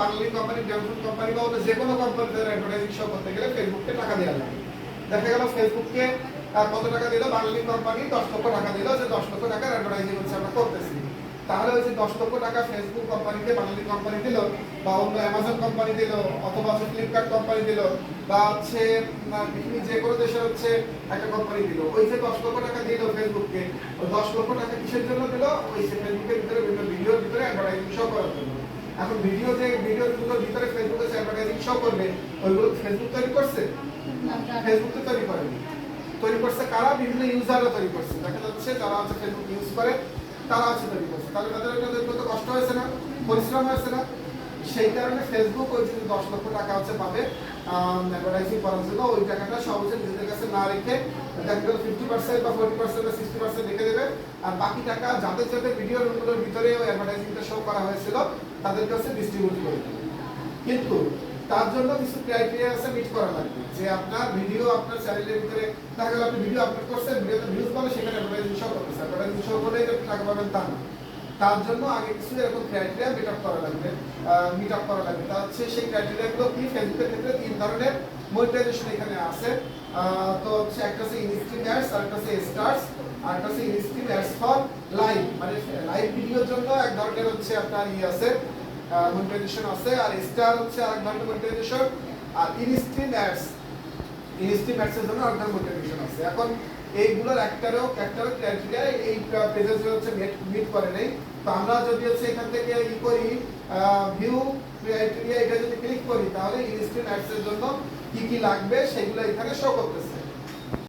বাঙালি company development company বা যে কোনো কোম্পানিতে অ্যাডভার্টাইজিং শো করতে গেলে ফেসবুককে টাকা দেওয়া লাগে। দেখা গেল ফেসবুককে কত টাকা দিল? বাঙালি কোম্পানি দশ লক্ষ টাকা দিল যে দশ লক্ষ টাকার অ্যাডভার্টাইজিং হচ্ছে আমরা করতেছি। তাহলে ওই যে দশ লক্ষ টাকা ফেসবুক কোম্পানিতে বাঙালি কোম্পানি দিল বা অন্য অ্যামাজন কোম্পানি দিল অথবা হচ্ছে ফ্লিপকার্ট কোম্পানি দিল বা হচ্ছে যে কোনো দেশে হচ্ছে একটা কোম্পানি দিল। ওই যে দশ লক্ষ টাকা দিল ফেসবুককে ওই দশ লক্ষ টাকা কিসের জন্য দিল? ওই যে ফেসবুকের ভিতরে বিভিন্ন ভিডিওর ভিতরে অ্যাডভার্টাইজিং এখন ভিডিও যে ভিডিওগুলোর ভিতরে ফেসবুকে অ্যাডভার্টাইজিং শো করবে ওইগুলো ফেসবুক তৈরি করছে? ফেসবুক তো তৈরি করেনি। তৈরি করছে কারা? বিভিন্ন ইউজাররা তৈরি করছে। দেখা যাচ্ছে যারা হচ্ছে ফেসবুক ইউজ করে তারা হচ্ছে তৈরি করছে। তাহলে তাদের একটা দেখতে তো কষ্ট হয়েছে না পরিশ্রম হয়েছে না। সেই কারণে ফেসবুক ওই যে দশ লক্ষ টাকা হচ্ছে পাবে অ্যাডভার্টাইজিং করার জন্য। ওই টাকাটা সহজে নিজেদের কাছে না রেখে দেখা গেল ফিফটি পার্সেন্ট বা ফোর্টি পার্সেন্ট বা সিক্সটি পার্সেন্ট রেখে দেবে। আর বাকি টাকা যাদের যাদের ভিডিওগুলোর ভিতরে ওই অ্যাডভার্টাইজিংটা শো করা হয়েছিল তাদেরকে হচ্ছে ডিস্ট্রিবিউট করে দেবে কিন্তু তার জন্য কিছু ক্রাইটেরিয়া আছে মিট করা লাগবে। যে আপনার ভিডিও আপনার চ্যানেলের ভিতরে দেখা গেল আপনি ভিডিও আপলোড করছেন ভিডিওতে ভিউজ পাবে সেখানে অ্যাডভার্টাইজিং শো করতেছে। অ্যাডভার্টাইজিং শো করলে টাকা পাবেন তা না। তার জন্য আগে কিছু এরকম ক্রাইটেরিয়া মিট আপ করা লাগবে মিট আপ করা লাগবে। তা হচ্ছে সেই ক্রাইটেরিয়াগুলো কি? ফেসবুকের ক্ষেত্রে তিন ধরনের মনিটাইজেশন এখানে আছে। তো হচ্ছে একটা হচ্ছে ইনস্ট্রিম অ্যাডস আর একটা হচ্ছে স্টার্স আর একটা হচ্ছে ইনস্ট্রিম অ্যাডস ফর লাইভ মানে এক ধরনের হচ্ছে আপনার ই আছে মনিটাইজেশন আছে, আর স্টার হচ্ছে আরেক ধরনের মনিটাইজেশন আর ইনস্ট্রিম অ্যাডস ইনস্ট্রিম অ্যাডস এর জন্য আরেক ধরনের মনিটাইজেশন আছে। এখন এইগুলোর একটারও একটারও ক্রাইটেরিয়া এই পেজেস হচ্ছে মিট করে নেই। তো আমরা যদি হচ্ছে এখান থেকে ই করি ভিউ ক্রাইটেরিয়া এটা যদি ক্লিক করি, তাহলে ইনস্ট্রিম অ্যাডস এর জন্য কি কি লাগবে, সেগুলো এখানে শো করতেছে।